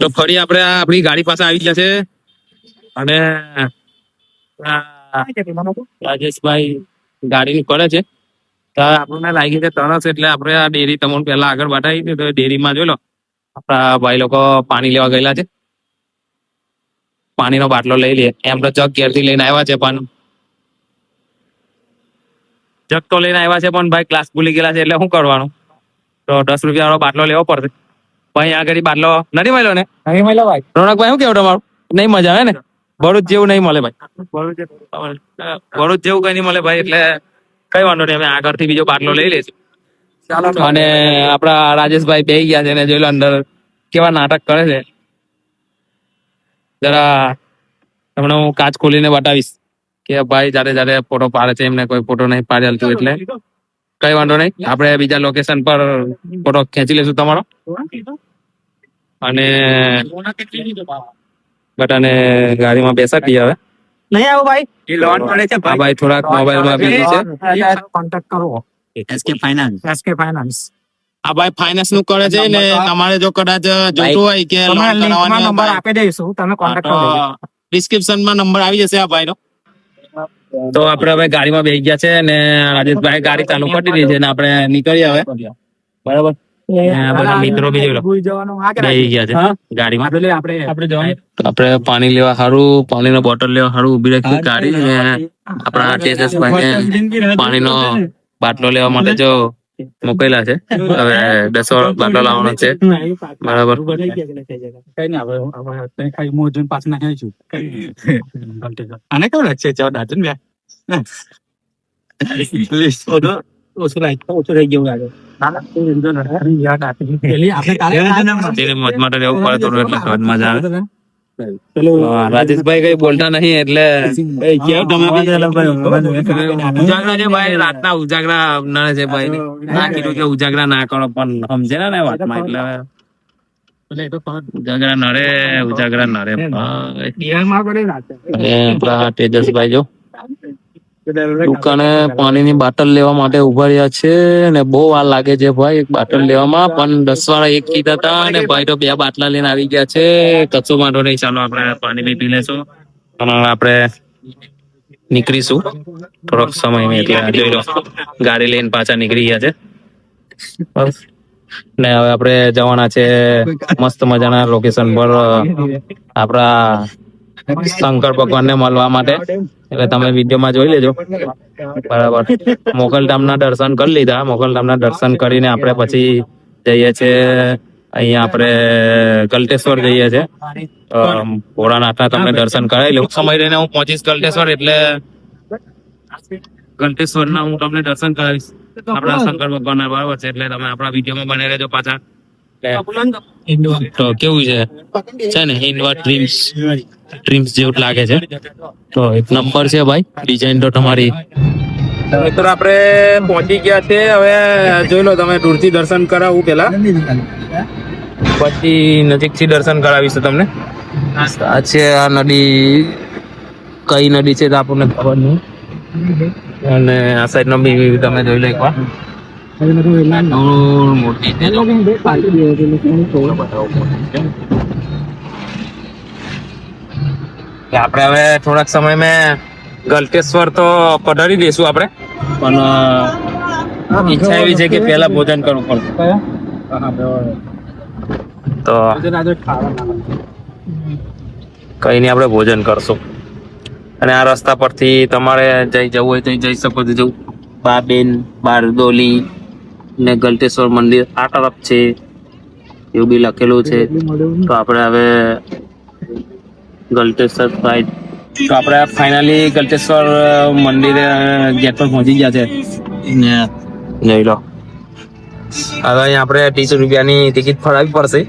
તો ફરી આપણે આપણી ગાડી પાસે આવી ગયા છે. અને રાજેશભાઈ ગાડી કરે છે. તો આપણને લાગી છે તરસ એટલે આપણે આ ડેરી તમને પહેલા આગળ બતાવી હતી તો ડેરીમાં જોઈ લો. આપણા ભાઈ લોકો પાણી લેવા ગયેલા છે. પાણીનો બાટલો લઈ લઈએ એમ તો જગ ઘેરથી લઈને આવ્યા છે પણ તો લઈને આવ્યા છે પણ ભાઈ ક્લાસ ભૂલી ગયેલા છે એટલે શું કરવાનું? તો દસ રૂપિયા વાળો બાટલો લેવો પડશે. ભાઈ આગળ બાટલો નથી મળ્યો ને? નહીં મળ્યો ભાઈ. રોનકભાઈ શું કેવું તમારું? નહીં મજા આવે ને? ભરૂચ જેવું નહીં મળે ભાઈ. ભરૂચ જેવું. કઈ નહીં મળે ભાઈ એટલે કઈ વાંધો નહીં અમે આગળથી બીજો બાટલો લઈ લઈશું. ચાલો અને આપડા રાજેશભાઈ બે ગયા છે ને જોઈ લો અંદર કેવા નાટક કરે છે. જરા તમને હું કાચ ખોલીને બતાવીશ. કે ભાઈ જયારે જયારે ફોટો પાડે છે એમને કોઈ ફોટો નહીં પાડેલ તું એટલે કઈ વાંધો નહીં. આપણે બીજા લોકેશન પર ફોટો ખેંચી લઈશું તમારો. અને બધાને ગાડીમાં બેસાડી હવે. નહીં આવો ભાઈ. એ લોન મળે છે ભાઈ. ભાઈ થોડાક મોબાઈલમાં બિઝી છે. કોન્ટેક્ટ કરો. એસકે ફાઇનાન્સ એસકે ફાઇનાન્સ આ ભાઈ ફાઇનાન્સનું કરે છે ને તમારે જો કદાચ જોતું હોય કે લોન કરાવવાની નંબર આપી દઈશું. તમે કોન્ટેક્ટ કરો ડિસ્ક્રિપ્શનમાં નંબર આવી જશે આ ભાઈનો. તો આપણે હવે ગાડીમાં બેસી ગયા છે ને રાજેશભાઈ ગાડી ચાલુ કરી દીધી છે ને આપણે નીકળીએ હવે. બરાબર? આ મિત્રો બી જોઈ લો. ભૂઈ જવાનું હા કે બેસી ગયા છે. હા? ગાડીમાં? આપણે આપણે આપણે જવાનું. તો આપણે પાણી લેવા સારું પાણીનો બોટલ લેવા સારું ઊભી રાખી ગાડી આપડા પાણી નો પાણીનો બાટલો લેવા માટે જો મોકલેલા છે. હવે દસ બાટલો લાવવાનો છે. બરાબર. કઈ નહીં હવે હવે તઈ ખાઈ મોજન છું. આને કેવું લાગશે? ચાલ દાદન બે. ઓછું લાગે ઓછું રહી ગયું લાગે. આપણે મજ આવે. રાજેશભાઈ કઈ બોલતા નહીં એટલે ઉજાગરા છે ભાઈ રાતના ઉજાગરા નડે છે ભાઈ. ના કીધું કે ઉજાગરા ના કરો પણ સમજે ને ને વાતમાં એટલે. ઉજાગરા નડે ઉજાગરા નડે તેજસભાઈ જો. દુકાને પાણીની બાટલ લેવા માટે ઊભા રહ્યા છે ને બહુ વાર લાગે છે ભાઈ. એક બાટલ લેવામાં પણ દસ વાળા એક કીધા હતા અને ભાઈ તો બે બાટલા લઈને આવી ગયા છે. કચો વાંધો નહીં. ચાલો આપણે પાણી બી પી લેશું આપણે નીકળીશું. થોડોક સમય એટલે ગાડી લઈને પાછા નીકળી ગયા છે. ને હવે આપણે જવાના છે મસ્ત મજાના લોકેશન પર આપણા શંકર ભગવાન ને મળવા માટે. એટલે તમે વિડીયોમાં જોઈ લેજો. બરાબર. મોગલધામના દર્શન કરી લીધા. મોગલધામના દર્શન કરીને આપણે પછી જઈએ છે અહીંયા આપણે ગલટેશ્વર જઈએ છે ભોળાનાથના તમને દર્શન કરાવી લઉં. સમય રહીને હું પહોંચીશ ગલટેશ્વર એટલે ગલટેશ્વરના હું તમને દર્શન કરાવીશ. આપણા શંકર ભગવાનના બરાબર છે એટલે તમે આપણા વિડીયોમાં બને રહેજો પાછા. તો કેવું છે? છે ને હિન્દવા ડ્રીમ્સ. ડ્રીમ્સ જેવું લાગે છે. તો એક નંબર છે ભાઈ. ડિઝાઇન તો તમારી. મિત્રો આપણે પહોંચી ગયા છે. હવે જોઈ લો તમે દૂરથી દર્શન કરાવું પેલા. પછી નજીકથી દર્શન કરાવીશું તમને. આ છે આ નદી. કઈ નદી છે આપણને ખબર નહીં. અને આ સાઈડ નો બી તમે જોઈ લો એકવાર. મોટી છે જો. કે આપણે હવે થોડાક સમય મેં ગલટેશ્વર તો પધારી દઈશું આપણે. પણ ઈચ્છા એવી છે કે પહેલા ભોજન કરવું પડશે તો કઈ નહીં આપણે ભોજન કરશું. અને આ રસ્તા પરથી તમારે જઈ જવું હોય તો જઈ શકો છો. જવું બાબેન બારદોલી ને ગલટેશ્વર મંદિર. આ તરફ છે એવું બી લખેલું છે. તો આપણે હવે ગલટેશ્વર સાઈડ તો આપણે ફાઇનલી ગલતેશ્વર મંદિરે ગેટ પર પહોંચી ગયા છે. જઈ લો. હવે અહીંયા આપણે ત્રીસ રૂપિયાની ટિકિટ ફરાવી પડશે.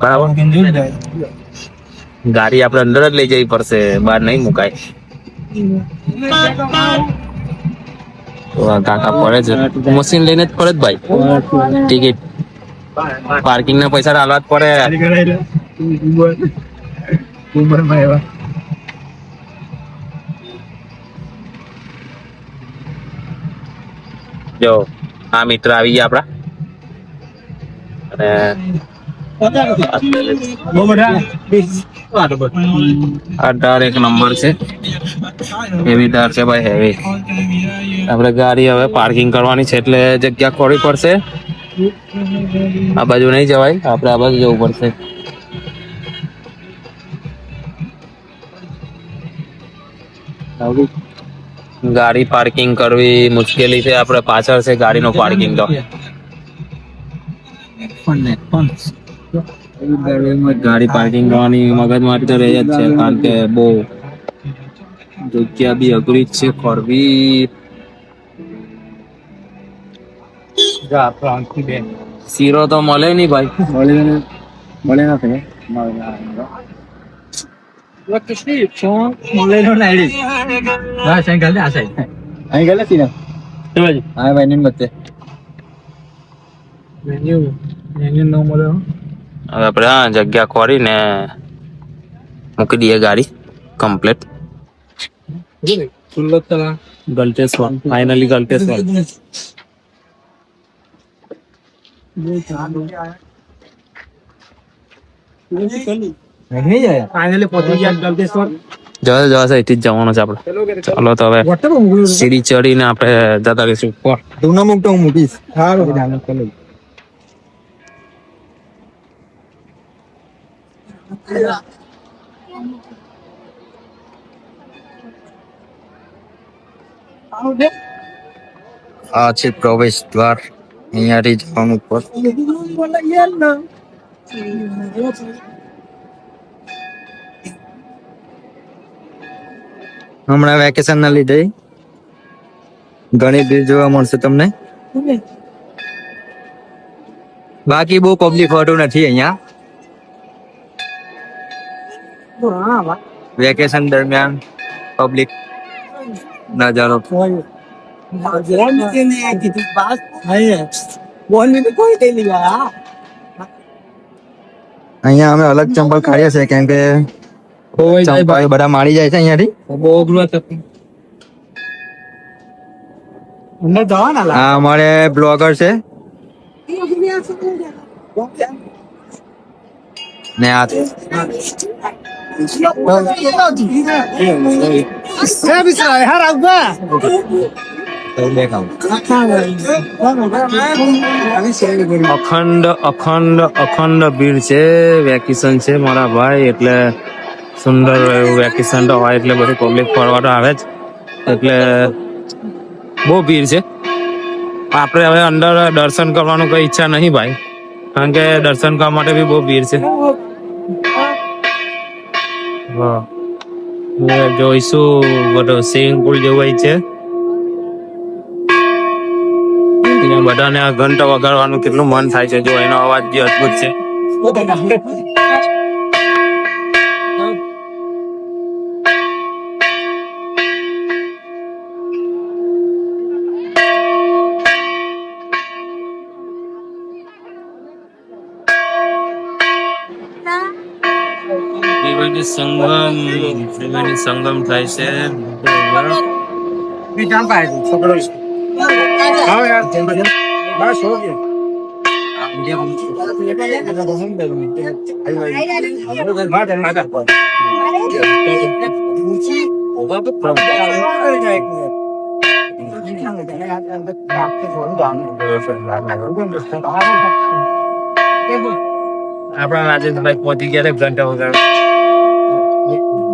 બરાબર? ગાડી આપણે અંદર જ લઈ જવી પડશે બહાર નહીં મુકાય. કાકા પડે છે. મશીન લઈને જ પડે જ ભાઈ. ટિકિટ પાર્કિંગ ના પૈસા આલવા જ પડે. ઉંમરમાં એવા. જો આ મિત્ર આવી ગયા આપણા. અઢાર એક નંબર છે. હેવીદાર છે ભાઈ હેવી આપણે ગાડી હવે પાર્કિંગ કરવાની છે એટલે જગ્યા ખોરવી પડશે. આ બાજુ નહીં જવાય આપડે આ બાજુ જવું પડશે. ગાડી પાર્કિંગ કરવી મુશ્કેલી છે. આપણે પાછળ છે ગાડીનો પાર્કિંગ તો. ગાડી પાર્કિંગ કરવાની મગજ મારી તો રહી જ છે કારણ કે બહુ જગ્યા બી અઘરી જ છે ખોરવી શીરો તો મળે નહીં ભાઈ. મળે મળે નથી કૃષ્ણ ફોન નાઈડી હા સાઈ ગલે આ સાઈ અહીં ગલે સીના? તે બાજુ. હા ભાઈ ને મતે મેન્યુ મેન્યુ નો મળે હવે આપણે હા જગ્યા ખોરીને મૂકી દઈએ ગાડી complete finally Galteshwar finally Galteshwar નહીં જાય. ફાઇનલી પહોંચી ગયા ગલતેશ્વર જવા જવા અહીંથી જ જવાનું છે આપણે. ચાલો તો હવે સીડી ચડીને આપણે જતા રહીશું. ઉપર તું મૂકતો હું મૂકીશ. સારું. ચલો આ છે પ્રવેશ દ્વાર. અહીંયાથી જવાનું ઉપર. હમણાં વેકેશન ના લીધે. ઘણી ભીડ જોવા મળશે તમને. બાકી બહુ પબ્લિક હોતું નથી અહીંયા. વેકેશન દરમિયાન પબ્લિક નજારો અહીંયા અમે અલગ ચંપલ કાઢ્યા છે કેમ કે ચંપલ બધા મારી જાય છે અહીંયાથી. અમારે બ્લોગર છે. ને આ અખંડ અખંડ અખંડ ભીડ છે વેકેશન છે મારા ભાઈ એટલે સુંદર એવું વેકેશન તો હોય એટલે બધી પબ્લિક ફરવા તો આવે જ. એટલે બહુ ભીડ છે. આપણે હવે અંદર દર્શન કરવાનું કઈ ઈચ્છા નહીં ભાઈ. કારણ કે દર્શન કરવા માટે બી બહુ ભીડ છે. જોઈશું બધું સ્વિમિંગ પુલ જેવું છે. બધાને આ ઘંટ વગાડવાનું કેટલું મન થાય છે. જો એનો અવાજ જે અદભુત છે. ત્રિવેણી સંગમ ત્રિવેણી સંગમ થાય છે બીજા પાસે છોકરો હા યાર બસ હો ગયો આપણા રાજેશભાઈ પહોંચી ગયા છે ઘંટા વગાડ